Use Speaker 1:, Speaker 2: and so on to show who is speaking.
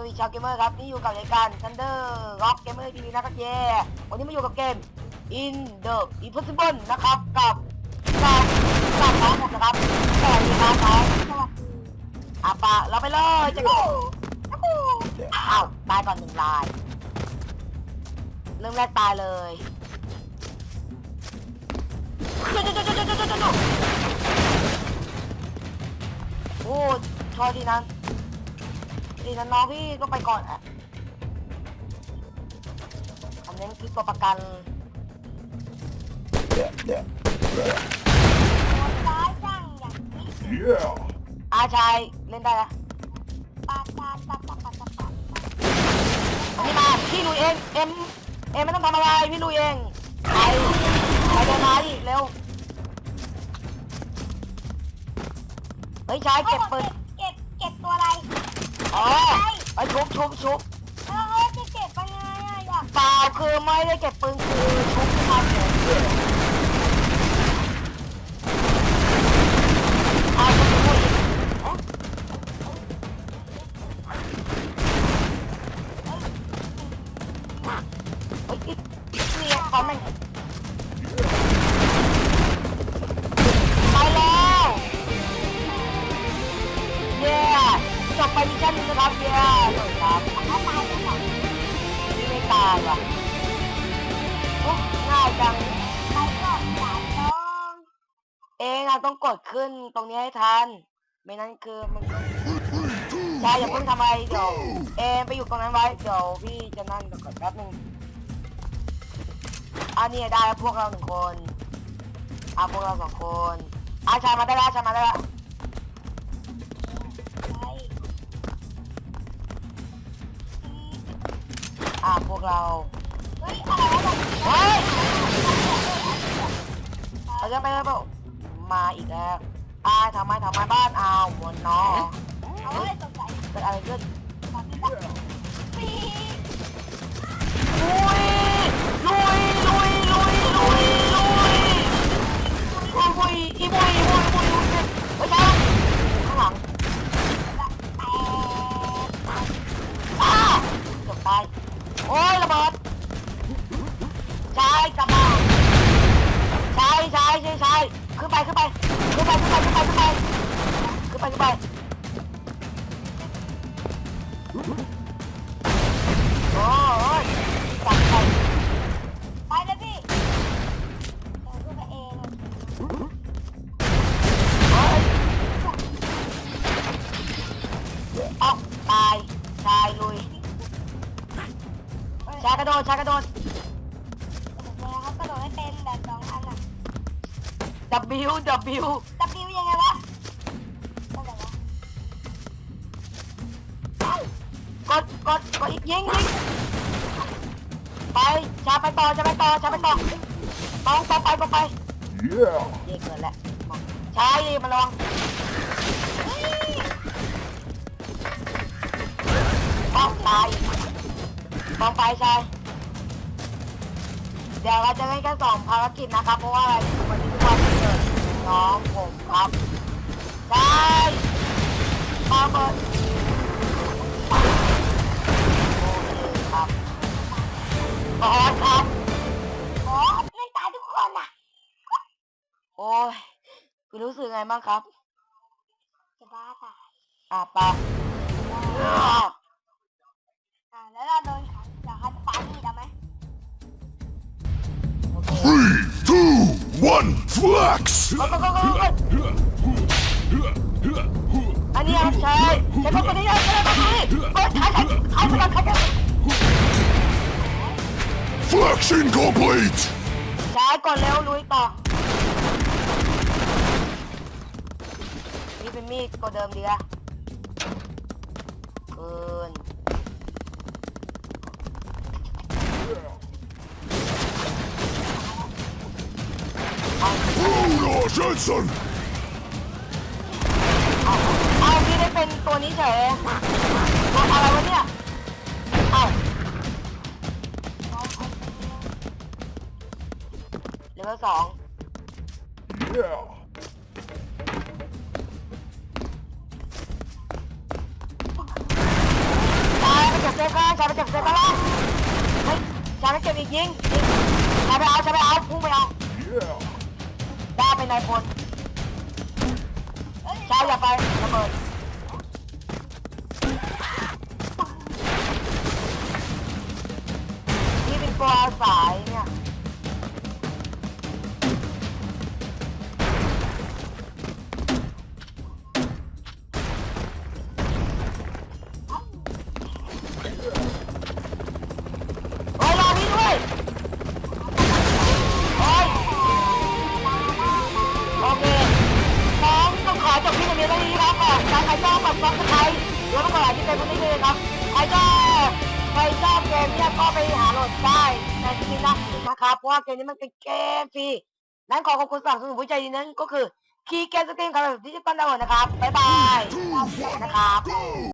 Speaker 1: วัสดีชาวเกมเมอร์ครับนี่อยู่กับรายการ Thunder Rock Gamer TV นะครับเย่วันนี้มาอยู่กับเกม In the Impossible นะครับกับกับกับน้องผมนะครับสวัสดีครับน้องอาปะเราไปเลยจะกูอ้าวตายก่อนหนึ่งลาย เริ่มแรกตายเลยโอ้ชอดีนั้น ดีนะน้องพี่ก็ไปก่อนอะอันนี้คือตัวประกัน
Speaker 2: ร้ายจังอย่างนี้
Speaker 3: Yeah.
Speaker 1: อาชายเล่นได้ละ
Speaker 2: ปาปาปาปาปาปาปา
Speaker 1: อันนี้มาพี่ลุยเองเอ็มเอ็มไม่ต้องทำอะไรพี่ลุยเองไปไปเดินมาดิเร็วเฮ้ยชายเก็บปืน
Speaker 2: เก็บเก็บตัวอะไร
Speaker 1: อ๋อไปชุบชุบชุบ
Speaker 2: เออจะเก็บไปไงอะอยาก
Speaker 1: เปล่าคือไม่ได้เก็บปืนคือชุบมาเฉยเอาไปพูดอีกเอ๊ะเฮ้ยอีนี่ขอมันไป มิชชั่นนึงนะครับเย้เลยครับ
Speaker 2: ถ้าตายจะหลับ
Speaker 1: นี่ไม่ตายว่ะโอ้ง่ายจัง
Speaker 2: ไปก่อนสามน้อง
Speaker 1: เองอะต้องกดขึ้นตรงนี้ให้ทัน ไม่นั้นคือมันใช่อย่าเพิ่งทำอะไรเดี๋ยวเองไปอยู่ตรงนั้นไว้เดี๋ยวพี่จะนั่งก่อนแป๊บนึงอันนี้ได้แล้วพวกเราหนึ่งคนอะพวกเราสองคนอาชายมาได้แล้วชายมาได้แล้ว อะพวกเรา
Speaker 2: เฮ้ยอะไรวะ
Speaker 1: เฮ้ยเราจะไปแล้วเปล่ามาอีกแล้วอ้าทำไมทำไมบ้านเอาววนน้อ
Speaker 2: เอาไว้สงสัย
Speaker 1: เกิดอะไรขึ้น
Speaker 2: ตอนนี้ละปี
Speaker 1: ขึ้นไปขึ้นไปขึ้นไปขึ้นไปขึ้นไปขึ้นไปขึ้นไปโอ้ยจับไป
Speaker 2: ไปเลยพี่เราขึ้นไปเอง
Speaker 1: โอ้ยเอ้าตายตายลุยชากระโดดชากระโดด W W
Speaker 2: ตับดิวยังไงวะตั้งแต่วะ
Speaker 1: กดกดกดอีกยิงยิงไปชาไปต่อชาไปต่อชาไปต่อต้องต่อไปต่อไป
Speaker 3: Yeah.
Speaker 1: เย่เกินแล้วชายดิมาลองต้องตายมองไปชายเดี๋ยวเราจะเล่นแค่สองภารกิจนะครับ เพราะว่าวันนี้เป็น วันเกิดน้องผมครับใช่มาเปิดโอเคครับบอสครับ
Speaker 2: โอ้ไม่ตายทุกคนอะ
Speaker 1: โอ้ยคุณรู้สึกไงบ้างครับ
Speaker 2: จะบ้าตาย
Speaker 1: อะไปะ
Speaker 2: อ่าแล้วเราโดนขังเดี๋ยวเขาจะปามีดเอาไหม
Speaker 1: โ Flex! เอา
Speaker 3: เอา
Speaker 1: เอาเอาอันนี้ครับชายชายพวกคนนี้ชายพวกคนนี้เปิดขายขายขายพลังขายพลัง
Speaker 3: Flex incomplete!
Speaker 1: ชายก่อนเร็วลุยต่อ นี่เป็นมีดก็เดิมดีละ
Speaker 3: Bruno Jensen.
Speaker 1: เอาพี่ได้เป็นตัวนี้เฉยตัวอะไรวะเนี่ย เอาเหลือสอง
Speaker 3: Yeah.
Speaker 1: ตาซฟข้างชายไปเก็บเซฟข้างล่างเฮ้ยชายไปเก็บอีกยิงยิงชายไปเอาชายไปเอาพุ่งไปเอา
Speaker 3: Yeah.
Speaker 1: เป็นนายพลชาอย่าไประเบิดนี่เป็นตัวอาสาย การใครชอบกับซับสไครต์แล้วก็กดไลค์ที่เป็นคนที่ดีครับใครชอบใครชอบเกมเนี่ยก็ไปหาโหลดได้ในที่นี้นะนะครับเพราะว่าเกมนี้มันเป็นเกมฟรีนั้นขอขอบคุณสนับสนุนผู้ใจดีนั้นก็คือคีย์เกมสตรีมครับดิจิตอลดาวน์นะครับบ๊ายบาย
Speaker 3: Two, one,
Speaker 1: นะครับ
Speaker 3: go!